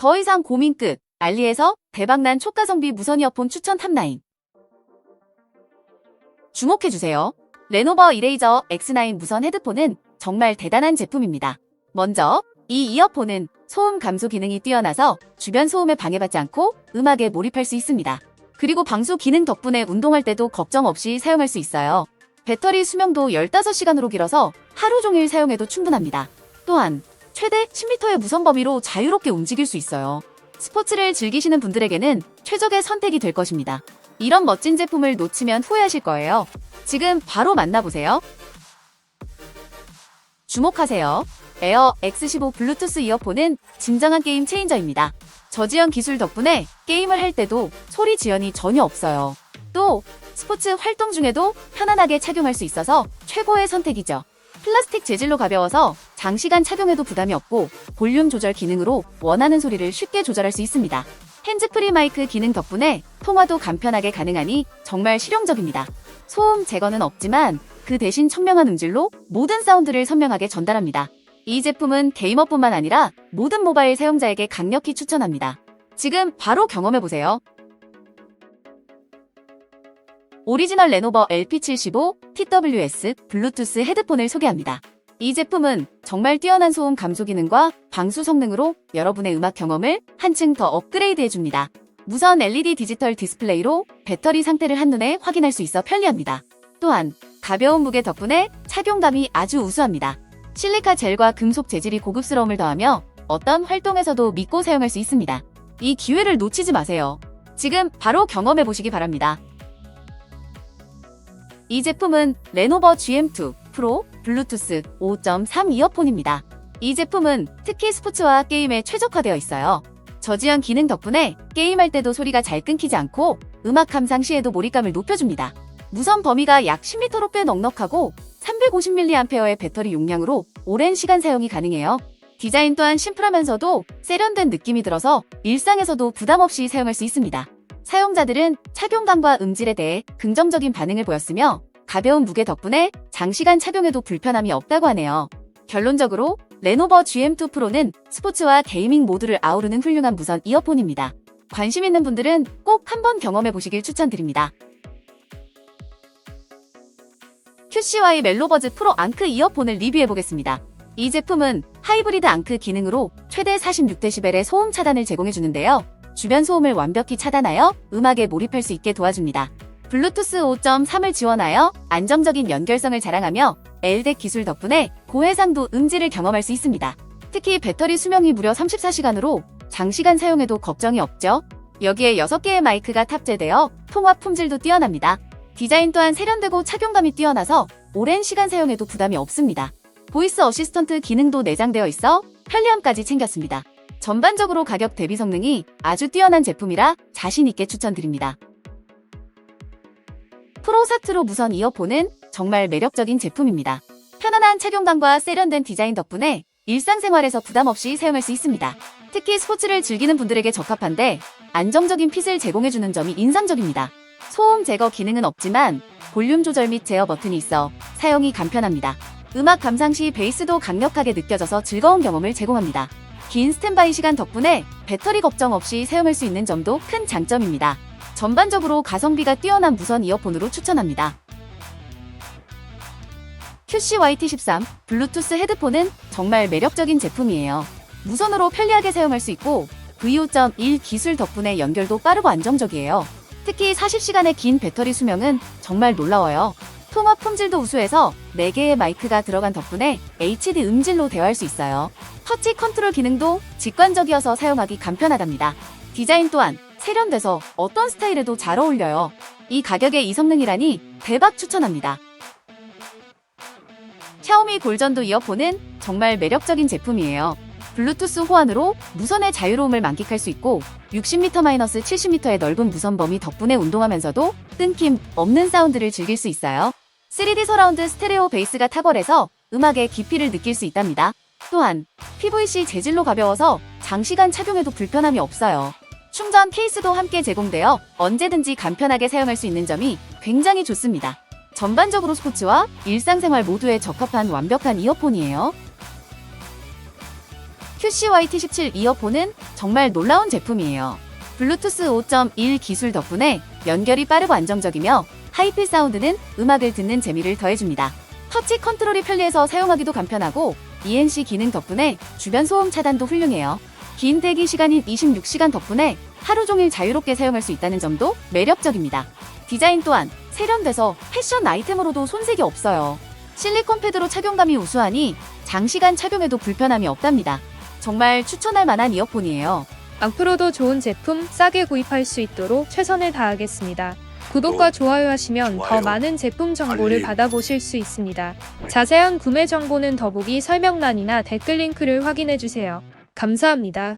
더 이상 고민 끝. 알리에서 대박난 초가성비 무선 이어폰 추천 탑9. 주목해주세요. 레노버 이레이저 X9 무선 헤드폰은 정말 대단한 제품입니다. 먼저 이 이어폰은 소음 감소 기능이 뛰어나서 주변 소음에 방해받지 않고 음악에 몰입할 수 있습니다. 그리고 방수 기능 덕분에 운동할 때도 걱정 없이 사용할 수 있어요. 배터리 수명도 15시간으로 길어서 하루 종일 사용해도 충분합니다. 또한 최대 10m의 무선 범위로 자유롭게 움직일 수 있어요. 스포츠를 즐기시는 분들에게는 최적의 선택이 될 것입니다. 이런 멋진 제품을 놓치면 후회하실 거예요. 지금 바로 만나보세요. 주목하세요. 에어 X15 블루투스 이어폰은 진정한 게임 체인저입니다. 저지연 기술 덕분에 게임을 할 때도 소리 지연이 전혀 없어요. 또 스포츠 활동 중에도 편안하게 착용할 수 있어서 최고의 선택이죠. 플라스틱 재질로 가벼워서 장시간 착용해도 부담이 없고 볼륨 조절 기능으로 원하는 소리를 쉽게 조절할 수 있습니다. 핸즈프리 마이크 기능 덕분에 통화도 간편하게 가능하니 정말 실용적입니다. 소음 제거는 없지만 그 대신 청명한 음질로 모든 사운드를 선명하게 전달합니다. 이 제품은 게이머뿐만 아니라 모든 모바일 사용자에게 강력히 추천합니다. 지금 바로 경험해보세요. 오리지널 레노버 LP75 TWS 블루투스 헤드폰을 소개합니다. 이 제품은 정말 뛰어난 소음 감소 기능과 방수 성능으로 여러분의 음악 경험을 한층 더 업그레이드 해줍니다. 무선 LED 디지털 디스플레이로 배터리 상태를 한눈에 확인할 수 있어 편리합니다. 또한 가벼운 무게 덕분에 착용감이 아주 우수합니다. 실리카 젤과 금속 재질이 고급스러움을 더하며 어떤 활동에서도 믿고 사용할 수 있습니다. 이 기회를 놓치지 마세요. 지금 바로 경험해 보시기 바랍니다. 이 제품은 레노버 GM2 프로 블루투스 5.3 이어폰입니다. 이 제품은 특히 스포츠와 게임에 최적화되어 있어요. 저지연 기능 덕분에 게임할 때도 소리가 잘 끊기지 않고 음악 감상 시에도 몰입감을 높여줍니다. 무선 범위가 약 10m로 꽤 넉넉하고 350mAh의 배터리 용량으로 오랜 시간 사용이 가능해요. 디자인 또한 심플하면서도 세련된 느낌이 들어서 일상에서도 부담 없이 사용할 수 있습니다. 사용자들은 착용감과 음질에 대해 긍정적인 반응을 보였으며 가벼운 무게 덕분에 장시간 착용해도 불편함이 없다고 하네요. 결론적으로 레노버 GM2 프로는 스포츠와 게이밍 모두를 아우르는 훌륭한 무선 이어폰입니다. 관심 있는 분들은 꼭 한번 경험해 보시길 추천드립니다. QCY 멜로버즈 프로 앙크 이어폰을 리뷰해 보겠습니다. 이 제품은 하이브리드 앙크 기능으로 최대 46dB의 소음 차단을 제공해 주는데요. 주변 소음을 완벽히 차단하여 음악에 몰입할 수 있게 도와줍니다. 블루투스 5.3을 지원하여 안정적인 연결성을 자랑하며 LDEC 기술 덕분에 고해상도 음질을 경험할 수 있습니다. 특히 배터리 수명이 무려 34시간으로 장시간 사용해도 걱정이 없죠. 여기에 6개의 마이크가 탑재되어 통화 품질도 뛰어납니다. 디자인 또한 세련되고 착용감이 뛰어나서 오랜 시간 사용해도 부담이 없습니다. 보이스 어시스턴트 기능도 내장되어 있어 편리함까지 챙겼습니다. 전반적으로 가격 대비 성능이 아주 뛰어난 제품이라 자신 있게 추천드립니다. 프로사트로 무선 이어폰은 정말 매력적인 제품입니다. 편안한 착용감과 세련된 디자인 덕분에 일상생활에서 부담 없이 사용할 수 있습니다. 특히 스포츠를 즐기는 분들에게 적합한데 안정적인 핏을 제공해주는 점이 인상적입니다. 소음 제거 기능은 없지만 볼륨 조절 및 제어 버튼이 있어 사용이 간편합니다. 음악 감상 시 베이스도 강력하게 느껴져서 즐거운 경험을 제공합니다. 긴 스탠바이 시간 덕분에 배터리 걱정 없이 사용할 수 있는 점도 큰 장점입니다. 전반적으로 가성비가 뛰어난 무선 이어폰으로 추천합니다. QCYT13 블루투스 헤드폰은 정말 매력적인 제품이에요. 무선으로 편리하게 사용할 수 있고 V5.1 기술 덕분에 연결도 빠르고 안정적이에요. 특히 40시간의 긴 배터리 수명은 정말 놀라워요. 통화 품질도 우수해서 4개의 마이크가 들어간 덕분에 HD 음질로 대화할 수 있어요. 터치 컨트롤 기능도 직관적이어서 사용하기 간편하답니다. 디자인 또한 세련돼서 어떤 스타일에도 잘 어울려요. 이 가격에 이 성능이라니 대박 추천합니다. 샤오미 골전도 이어폰은 정말 매력적인 제품이에요. 블루투스 호환으로 무선의 자유로움을 만끽할 수 있고 60m-70m의 넓은 무선 범위 덕분에 운동하면서도 끊김 없는 사운드를 즐길 수 있어요. 3D 서라운드 스테레오 베이스가 탁월해서 음악의 깊이를 느낄 수 있답니다. 또한 PVC 재질로 가벼워서 장시간 착용해도 불편함이 없어요. 충전 케이스도 함께 제공되어 언제든지 간편하게 사용할 수 있는 점이 굉장히 좋습니다. 전반적으로 스포츠와 일상생활 모두에 적합한 완벽한 이어폰이에요. QCYT17 이어폰은 정말 놀라운 제품이에요. 블루투스 5.1 기술 덕분에 연결이 빠르고 안정적이며 하이필 사운드는 음악을 듣는 재미를 더해줍니다. 터치 컨트롤이 편리해서 사용하기도 간편하고 ENC 기능 덕분에 주변 소음 차단도 훌륭해요. 긴 대기 시간인 26시간 덕분에 하루 종일 자유롭게 사용할 수 있다는 점도 매력적입니다. 디자인 또한 세련돼서 패션 아이템으로도 손색이 없어요. 실리콘 패드로 착용감이 우수하니 장시간 착용해도 불편함이 없답니다. 정말 추천할 만한 이어폰이에요. 앞으로도 좋은 제품 싸게 구입할 수 있도록 최선을 다하겠습니다. 구독과 좋아요 하시면 더 좋아요. 많은 제품 정보를 알림. 받아보실 수 있습니다. 자세한 구매 정보는 더보기 설명란이나 댓글 링크를 확인해 주세요. 감사합니다.